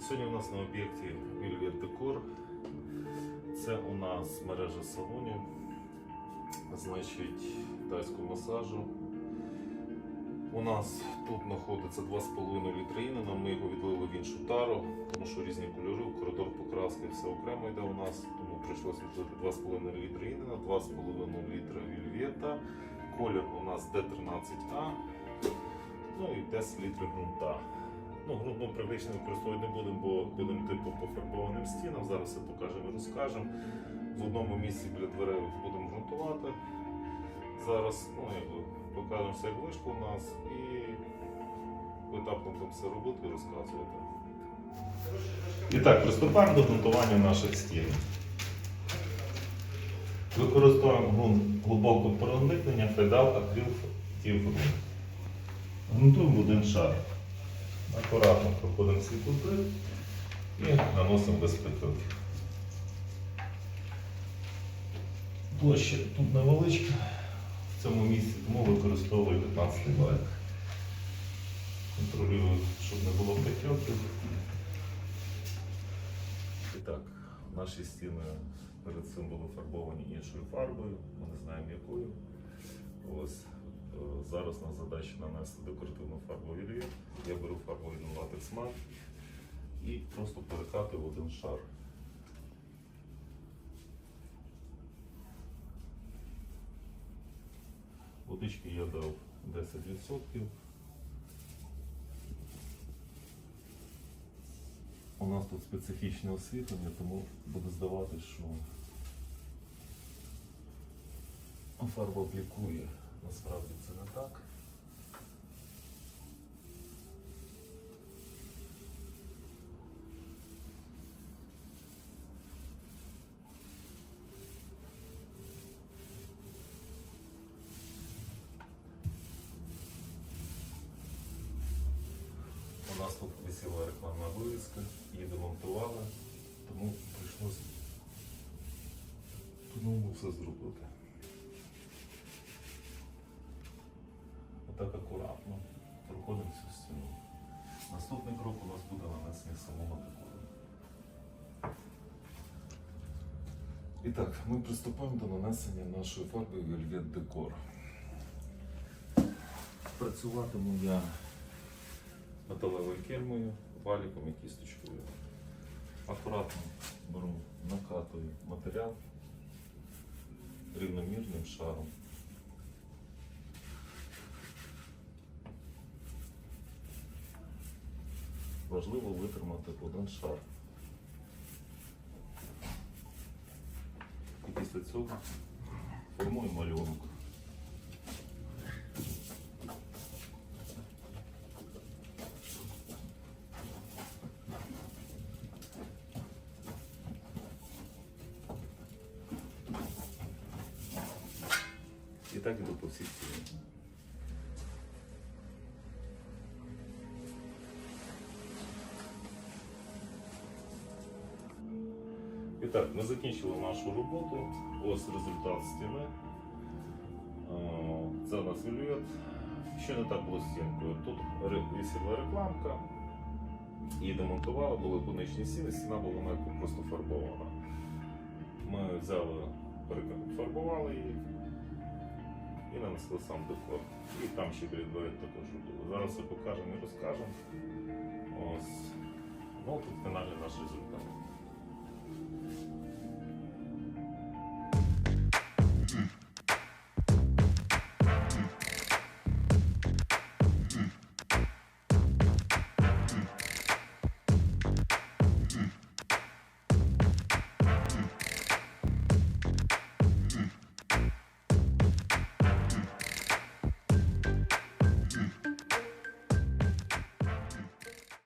Сьогодні у нас на об'єкті Вільвір Декор. Це у нас мережа салонів, значить, тайського масажу. У нас тут знаходиться 2,5 літри інена, ми його відлили в іншу тару, тому що різні кольори, коридор покраски, все окремо йде у нас, тому прийшлося відлити 2,5 літри інена, 2,5 літра вільвета, колір у нас D13A, ну і 10 літрів ґрунта. Ну, ґрунт ми практично використовувати не будемо, бо будемо типу по стінам. Зараз все покажемо і розкажемо. В одному місці біля дверей будемо ґрунтувати. Зараз ну, покажемо все, як вийшло у нас і поетапно там все робити і розказувати. І так, приступаємо до ґрунтування наших стін. Використовуємо ґрунт глибокого проникнення, федал, акрил, ґрунт. Грунтуємо один шар. Акуратно проходимо всі кути і наносимо без притоків. Площа тут невеличка в цьому місці, тому використовую 15 байк. Контролюю, щоб не було притоків. І так, наші стіни перед цим були фарбовані іншою фарбою, ми не знаємо якою. Ось зараз на задача нанести декоративну фарбу вільві. Я беру фарбу від латекс мат і просто перекатую в один шар. Водички я дав 10%. У нас тут специфічне освітлення, тому буде здаватися, що фарба блікує. Насправді це не так. У нас тут висіла рекламна вивіска, її демонтували, тому прийшлося по-новому все зробити. Отак акуратно проходимо цю стіну. Наступний крок у нас буде нанесення самого декору. І так, ми приступаємо до нанесення нашої фарби Velvet Decor. Працюватиму я металевою кельмою, валіком і кісточкою. Акуратно беру, накатую матеріал рівномірним шаром. Важливо витримати один шар. І після цього формую малюнок. І так іду по всій стіні. І так, ми закінчили нашу роботу. Ось результат стіни. Це у нас вільвет. Ще не так було з. Тут висіла рекламка. Її демонтували, були конечні стіни, стіна була навіть просто фарбована. Ми взяли, перефарбували її і нанесли сам декор. І там ще дверей також робили. Зараз все покажемо і розкажемо. Ось. Ну, тут фінальний наш результат.